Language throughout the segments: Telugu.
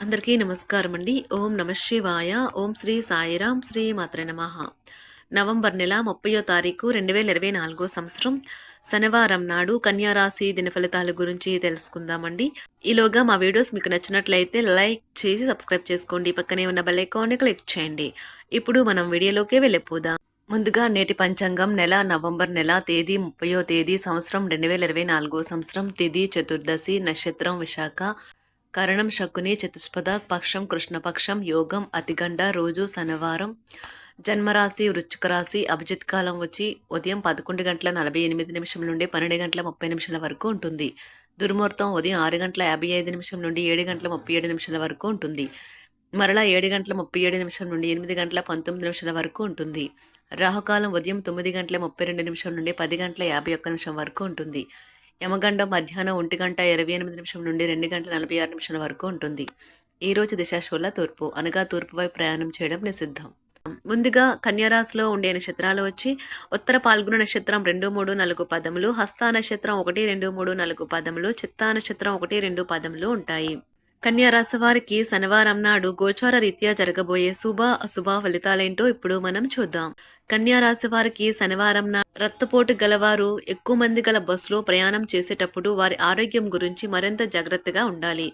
అందరికీ నమస్కారం అండి ఓం నమ శివాయ. ఓం శ్రీ సాయిరాం శ్రీ మాత్ర నమ. నవంబర్ నెల ముప్పయో తారీఖు రెండు వేల ఇరవై నాలుగో సంవత్సరం శనివారం నాడు కన్యారాశి దినఫలితాల గురించి తెలుసుకుందామండి. ఈలోగా మా వీడియోస్ మీకు నచ్చినట్లయితే లైక్ చేసి సబ్స్క్రైబ్ చేసుకోండి. పక్కనే ఉన్న బెల్ ఐకాన్ని క్లిక్ చేయండి. ఇప్పుడు మనం వీడియోలోకి వెళ్ళిపోదాం. ముందుగా నేటి పంచాంగం నెల నవంబర్ నెల తేదీ ముప్పయో తేదీ సంవత్సరం రెండు వేల ఇరవై నాలుగో సంవత్సరం. తిథి చతుర్దశి నక్షత్రం విశాఖ. కరణం శకుని చతుష్పద పక్షం కృష్ణపక్షం యోగం అతిగండ రోజు శనివారం. జన్మరాశి వృచ్చిక రాశి అభిజిత్ కాలం వచ్చి ఉదయం పదకొండు గంటల నలభై ఎనిమిది నిమిషం నుండి పన్నెండు గంటల ముప్పై నిమిషాల వరకు ఉంటుంది. దుర్ముహూర్తం ఉదయం ఆరు గంటల యాభై ఐదు నిమిషం నుండి ఏడు గంటల ముప్పై ఏడు నిమిషాల వరకు ఉంటుంది. మరలా ఏడు గంటల ముప్పై ఏడు నిమిషం నుండి ఎనిమిది గంటల పంతొమ్మిది నిమిషాల వరకు ఉంటుంది. రాహుకాలం ఉదయం తొమ్మిది గంటల ముప్పై రెండు నిమిషం నుండి పది గంటల యాభై ఒక్క నిమిషం వరకు ఉంటుంది. యమగండం మధ్యాహ్నం ఒంటి గంట ఇరవై ఎనిమిది నిమిషం నుండి రెండు గంటల నలభై ఆరు నిమిషాల వరకు ఉంటుంది. ఈ రోజు దిశాశూల తూర్పు అనగా తూర్పు వైపు ప్రయాణం చేయడం నిషిద్ధం. ముందుగా కన్యారాశిలో ఉండే నక్షత్రాలు వచ్చి ఉత్తర పాల్గొన నక్షత్రం రెండు మూడు నాలుగు పదములు హస్త నక్షత్రం ఒకటి రెండు మూడు నాలుగు పదములు చిత్తా నక్షత్రం ఒకటి రెండు పదములు ఉంటాయి. కన్యా రాశి వారికి శనివారం నాడు గోచార రీత్యా జరగబోయే శుభ అశుభ ఫలితాలేంటో ఇప్పుడు మనం చూద్దాం. కన్యా రాశి వారికి శనివారం నా రక్తపోటు గలవారు ఎక్కువ మంది గల బస్సులో ప్రయాణం చేసేటప్పుడు వారి ఆరోగ్యం గురించి మరింత జాగ్రత్తగా ఉండాలి.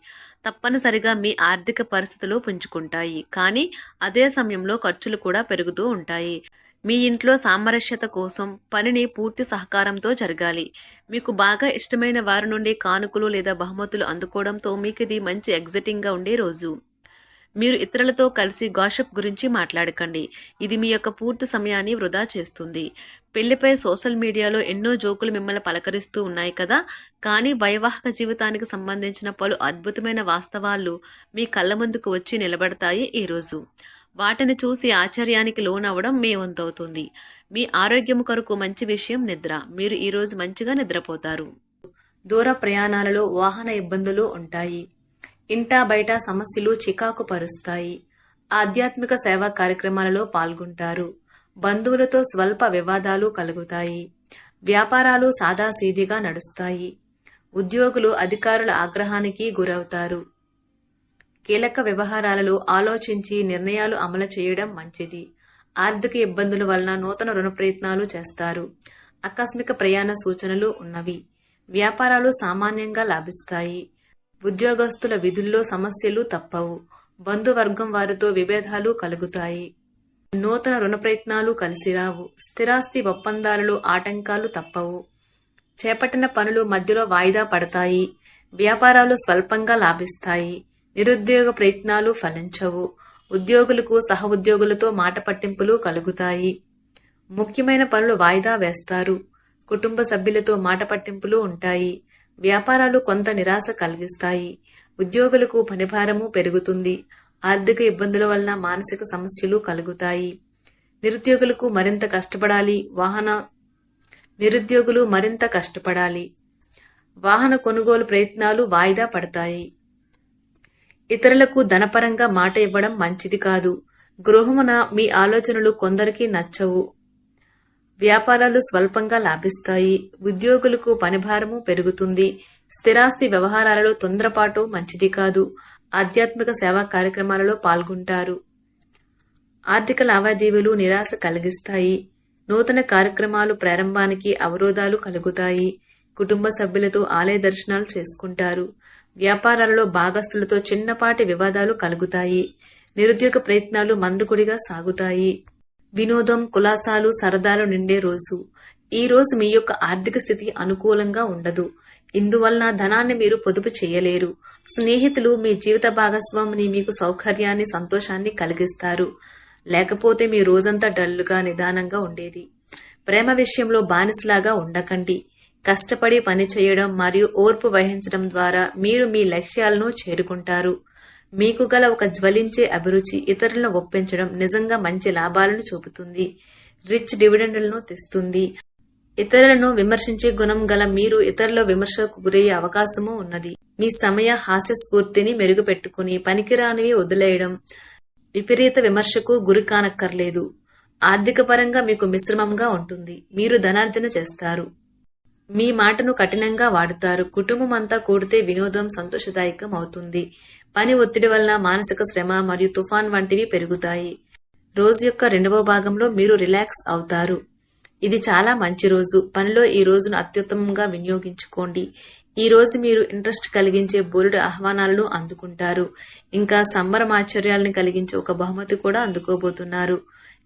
తప్పనిసరిగా మీ ఆర్థిక పరిస్థితులు పుంజుకుంటాయి. కానీ అదే సమయంలో ఖర్చులు కూడా పెరుగుతూ ఉంటాయి. మీ ఇంట్లో సామరస్యత కోసం పనిని పూర్తి సహకారంతో జరగాలి. మీకు బాగా ఇష్టమైన వారి నుండి కానుకలు లేదా బహుమతులు అందుకోవడంతో మీకు ఇది మంచి ఎగ్జైటింగ్గా ఉండే రోజు. మీరు ఇతరులతో కలిసి గాషప్ గురించి మాట్లాడకండి. ఇది మీ యొక్క పూర్తి సమయాన్ని వృధా చేస్తుంది. పెళ్ళిపై సోషల్ మీడియాలో ఎన్నో జోకులు మిమ్మల్ని పలకరిస్తూ ఉన్నాయి కదా? కానీ వైవాహిక జీవితానికి సంబంధించిన పలు అద్భుతమైన వాస్తవాలు మీ కళ్ళ ముందుకు వచ్చి నిలబడతాయి ఈరోజు వాటిని చూసి ఆశ్చర్యానికి లోనవ్వడం మీ వంతవుతుంది. మీ ఆరోగ్యం కొరకు మంచి విషయం నిద్ర. మీరు ఈరోజు మంచిగా నిద్రపోతారు. దూర ప్రయాణాలలో వాహన ఇబ్బందులు ఉంటాయి. ఇంటా బయట సమస్యలు చికాకు పరుస్తాయి. ఆధ్యాత్మిక సేవా కార్యక్రమాలలో పాల్గొంటారు. బంధువులతో స్వల్ప వివాదాలు కలుగుతాయి. వ్యాపారాలు సాదాసీదిగా నడుస్తాయి. ఉద్యోగులు అధికారుల ఆగ్రహానికి గురవుతారు. కీలక వ్యవహారాలలో ఆలోచించి నిర్ణయాలు అమలు చేయడం మంచిది. ఆర్థిక ఇబ్బందుల వలన నూతన రుణ ప్రయత్నాలు చేస్తారు. ఆకస్మిక ప్రయాణ సూచనలు ఉన్నవి. వ్యాపారాలు సామాన్యంగా లాభిస్తాయి. ఉద్యోగస్తుల విధుల్లో సమస్యలు తప్పవు. బంధువర్గం వారితో విభేదాలు కలుగుతాయి. నూతన రుణ ప్రయత్నాలు కలిసిరావు స్థిరాస్తి ఒప్పందాలలో ఆటంకాలు తప్పవు. చేపట్టిన పనులు మధ్యలో వాయిదా పడతాయి. వ్యాపారాలు స్వల్పంగా లాభిస్తాయి. నిరుద్యోగ ప్రయత్నాలు ఫలించవు. ఉద్యోగులకు సహ ఉద్యోగులతో మాట పట్టింపులు కలుగుతాయి. ముఖ్యమైన పనులు వాయిదా వేస్తారు. కుటుంబ సభ్యులతో మాట పట్టింపులు ఉంటాయి. వ్యాపారాలు కొంత నిరాశ కలిగిస్తాయి. ఉద్యోగులకు పనిభారము పెరుగుతుంది. ఆర్థిక ఇబ్బందుల వలన మానసిక సమస్యలు కలుగుతాయి. నిరుద్యోగులకు మరింత కష్టపడాలి. వాహన నిరుద్యోగులు మరింత కష్టపడాలి. వాహన కొనుగోలు ప్రయత్నాలు వాయిదా పడతాయి. ఇతరులకు ధనపరంగా మాట ఇవ్వడం మంచిది కాదు. గృహమున మీ ఆలోచనలు కొందరికి నచ్చవు. వ్యాపారాలు స్వల్పంగా లాభిస్తాయి. ఉద్యోగులకు పనిభారము పెరుగుతుంది. స్థిరాస్తి వ్యవహారాలలో తొందరపాటు మంచిది కాదు. ఆధ్యాత్మిక సేవా కార్యక్రమాలలో పాల్గొంటారు. ఆర్థిక లావాదేవీలు నిరాశ కలిగిస్తాయి. నూతన కార్యక్రమాలు ప్రారంభానికి అవరోధాలు కలుగుతాయి. కుటుంబ సభ్యులతో ఆలయ దర్శనాలు చేసుకుంటారు. వ్యాపారాలలో భాగస్తులతో చిన్నపాటి వివాదాలు కలుగుతాయి. నిరుద్యోగ ప్రయత్నాలు మందుకుడిగా సాగుతాయి. వినోదం కులాసాలు సరదాలు నిండే రోజు. ఈ రోజు మీ యొక్క ఆర్థిక స్థితి అనుకూలంగా ఉండదు. ఇందువలన ధనాన్ని మీరు పొదుపు చేయలేరు. స్నేహితులు మీ జీవిత భాగస్వామిని మీకు సౌకర్యాన్ని సంతోషాన్ని కలిగిస్తారు. లేకపోతే మీ రోజంతా డల్లుగా నిదానంగా ఉండేది. ప్రేమ విషయంలో బానిసలాగా ఉండకండి. కష్టపడి పని చేయడం మరియు ఓర్పు వహించడం ద్వారా మీరు మీ లక్ష్యాలను చేరుకుంటారు. మీకు గల ఒక జ్వలించే అభిరుచి ఇతరులను ఒప్పించడం నిజంగా మంచి లాభాలను చూపుతుంది. రిచ్ డివిడెండ్లను తెస్తుంది. ఇతరులను విమర్శించే గుణం గల మీరు ఇతరుల విమర్శకు గురయ్యే అవకాశము ఉన్నది. మీ సమయ హాస్య స్ఫూర్తిని మెరుగుపెట్టుకుని పనికిరానివి వదిలేయడం విపరీత విమర్శకు గురి కానక్కర్లేదు. ఆర్థిక పరంగా మీకు మిశ్రమంగా ఉంటుంది. మీరు ధనార్జన చేస్తారు. మీ మాటను కఠినంగా వాడుతారు. కుటుంబం అంతా కూడితే వినోదం సంతోషదాయకం అవుతుంది. పని ఒత్తిడి వలన మానసిక శ్రమ మరియు తుఫాన్ వంటివి పెరుగుతాయి. రోజు యొక్క రెండవ భాగంలో మీరు రిలాక్స్ అవుతారు. ఇది చాలా మంచి రోజు. పనిలో ఈ రోజును అత్యుత్తమంగా వినియోగించుకోండి. ఈ రోజు మీరు ఇంట్రెస్ట్ కలిగించే బోల్డ్ ఆహ్వానాలను అందుకుంటారు. ఇంకా సంబరమాశ్చర్యాలను కలిగించే ఒక బహుమతి కూడా అందుకోబోతున్నారు.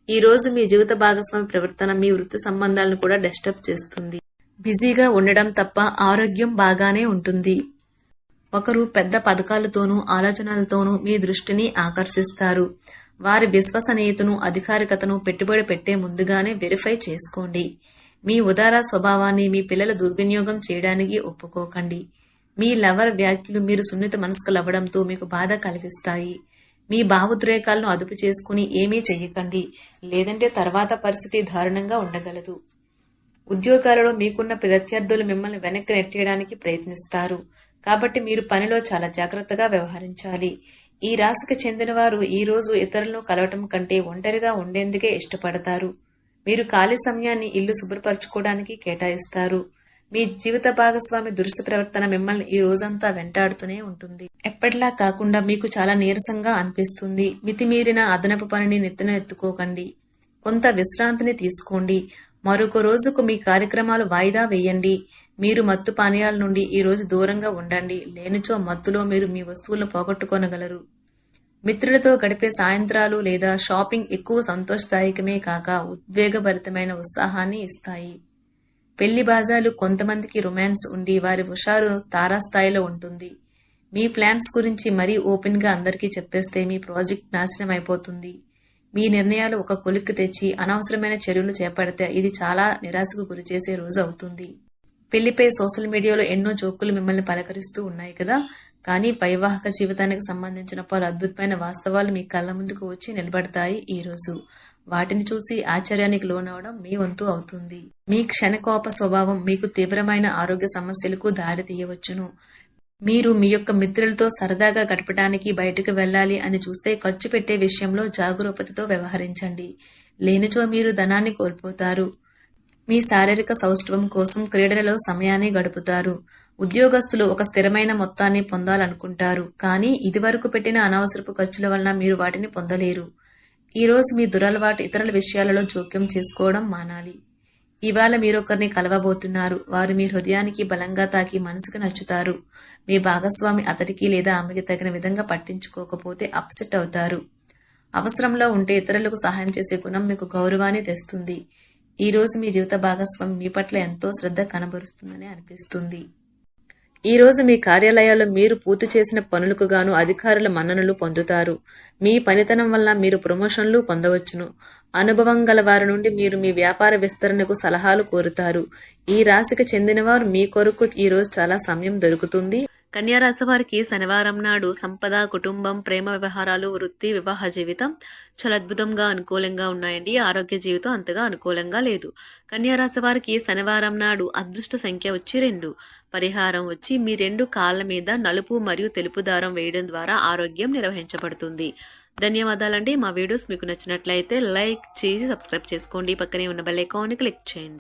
ఈ రోజు మీ జీవిత భాగస్వామి ప్రవర్తన మీ వృత్తి సంబంధాలను కూడా డిస్టర్బ్ చేస్తుంది. బిజీగా ఉండడం తప్ప ఆరోగ్యం బాగానే ఉంటుంది. ఒకరు పెద్ద పథకాలతోనూ ఆలోచనలతోనూ మీ దృష్టిని ఆకర్షిస్తారు. వారి విశ్వసనీయతను అధికారికతను పెట్టుబడి పెట్టే ముందుగానే వెరిఫై చేసుకోండి. మీ ఉదార స్వభావాన్ని మీ పిల్లల దుర్వినియోగం చేయడానికి ఒప్పుకోకండి. మీ లవర్ వ్యాఖ్యలు మీరు సున్నిత మనస్కులవ్వడంతో మీకు బాధ కలిగిస్తాయి. మీ భావోద్రేకాలను అదుపు చేసుకుని ఏమీ చెయ్యకండి. లేదంటే తర్వాత పరిస్థితి దారుణంగా ఉండగలదు. ఉద్యోగాలలో మీకున్న ప్రత్యర్థులు మిమ్మల్ని వెనక్కి నెట్టేయడానికి ప్రయత్నిస్తారు. కాబట్టి మీరు పనిలో చాలా జాగ్రత్తగా వ్యవహరించాలి. ఈ రాశికి చెందిన వారు ఈ రోజు ఇతరులను కలవటం కంటే ఒంటరిగా ఉండేందుకే ఇష్టపడతారు. మీరు ఖాళీ సమయాన్ని ఇల్లు శుభ్రపరచుకోవడానికి కేటాయిస్తారు. మీ జీవిత భాగస్వామి దురుసు ప్రవర్తన మిమ్మల్ని ఈ రోజంతా వెంటాడుతూనే ఉంటుంది. ఎప్పటిలా కాకుండా మీకు చాలా నీరసంగా అనిపిస్తుంది. మితిమీరిన అదనపు పనిని నెత్తిన ఎత్తుకోకండి. కొంత విశ్రాంతిని తీసుకోండి. మరొక రోజుకు మీ కార్యక్రమాలు వాయిదా వేయండి. మీరు మత్తు పానీయాల నుండి ఈ రోజు దూరంగా ఉండండి. లేనిచో మత్తులో మీరు మీ వస్తువులను పోగొట్టుకోనగలరు. మిత్రులతో గడిపే సాయంత్రాలు లేదా షాపింగ్ ఎక్కువ సంతోషదాయకమే కాక ఉద్వేగభరితమైన ఉత్సాహాన్ని ఇస్తాయి. పెళ్ళి బాజాలు కొంతమందికి రొమాన్స్ ఉండి వారి హుషారు తారాస్థాయిలో ఉంటుంది. మీ ప్లాన్స్ గురించి మరీ ఓపెన్గా అందరికీ చెప్పేస్తే మీ ప్రాజెక్ట్ నాశనం అయిపోతుంది మీ నిర్ణయాలు ఒక కొలిక్కి తెచ్చి అనవసరమైన చర్యలు చేపడితే ఇది చాలా నిరాశకు గురిచేసే రోజు అవుతుంది. పెళ్ళిపై సోషల్ మీడియాలో ఎన్నో జోకులు మిమ్మల్ని పలకరిస్తూ ఉన్నాయి కదా? కానీ వైవాహిక జీవితానికి సంబంధించిన పలు అద్భుతమైన వాస్తవాలు మీ కళ్ళ ముందుకు వచ్చి నిలబడతాయి ఈ రోజు. వాటిని చూసి ఆశ్చర్యానికి లోనవడం మీ వంతు అవుతుంది. మీ క్షణకోప స్వభావం మీకు తీవ్రమైన ఆరోగ్య సమస్యలకు దారి తీయవచ్చును. మీరు మీ యొక్క మిత్రులతో సరదాగా గడపడానికి బయటకు వెళ్ళాలి అని చూస్తే ఖర్చు పెట్టే విషయంలో జాగరూకతతో వ్యవహరించండి. లేనిచో మీరు ధనాన్ని కోల్పోతారు. మీ శారీరక సౌష్ఠవం కోసం క్రీడలలో సమయాన్ని గడుపుతారు. ఉద్యోగస్తులు ఒక స్థిరమైన మొత్తాన్ని పొందాలనుకుంటారు. కానీ ఇదివరకు పెట్టిన అనవసరపు ఖర్చుల వలన మీరు వాటిని పొందలేరు. ఈరోజు మీ దురలవాటు ఇతరుల విషయాలలో జోక్యం చేసుకోవడం మానాలి. ఇవాళ మీరొకరిని కలవబోతున్నారు. వారు మీ హృదయానికి బలంగా తాకి మనసుకు నచ్చుతారు. మీ భాగస్వామి అతడికి లేదా ఆమెకి తగిన విధంగా పట్టించుకోకపోతే అప్సెట్ అవుతారు. అవసరంలో ఉంటే ఇతరులకు సహాయం చేసే గుణం మీకు గౌరవాన్ని తెస్తుంది. ఈ రోజు మీ జీవిత భాగస్వామి మీ పట్ల ఎంతో శ్రద్ధ కనబరుస్తుందని అనిపిస్తుంది. ఈ రోజు మీ కార్యాలయాల్లో మీరు పూర్తి చేసిన పనులకు గాను అధికారుల మన్ననలు పొందుతారు. మీ పనితనం వల్ల మీరు ప్రమోషన్లు పొందవచ్చును. అనుభవం గల వారి నుండి మీరు మీ వ్యాపార విస్తరణకు సలహాలు కోరుతారు. ఈ రాశికి చెందినవారు మీ కొరకు ఈ రోజు చాలా సమయం దొరుకుతుంది. కన్యారాశి వారికి శనివారం నాడు సంపద కుటుంబం ప్రేమ వ్యవహారాలు వృత్తి వివాహ జీవితం చాలా అద్భుతంగా అనుకూలంగా ఉన్నాయండి. ఆరోగ్య జీవితం అంతగా అనుకూలంగా లేదు. కన్యారాశి వారికి శనివారం నాడు అదృష్ట సంఖ్య వచ్చి రెండు. పరిహారం వచ్చి మీ రెండు కాళ్ళ మీద నలుపు మరియు తెలుపు దారం వేయడం ద్వారా ఆరోగ్యం నిర్వహించబడుతుంది. ధన్యవాదాలండి. మా వీడియోస్ మీకు నచ్చినట్లయితే లైక్ చేసి సబ్స్క్రైబ్ చేసుకోండి. పక్కనే ఉన్న బెల్ ఐకాన్ని క్లిక్ చేయండి.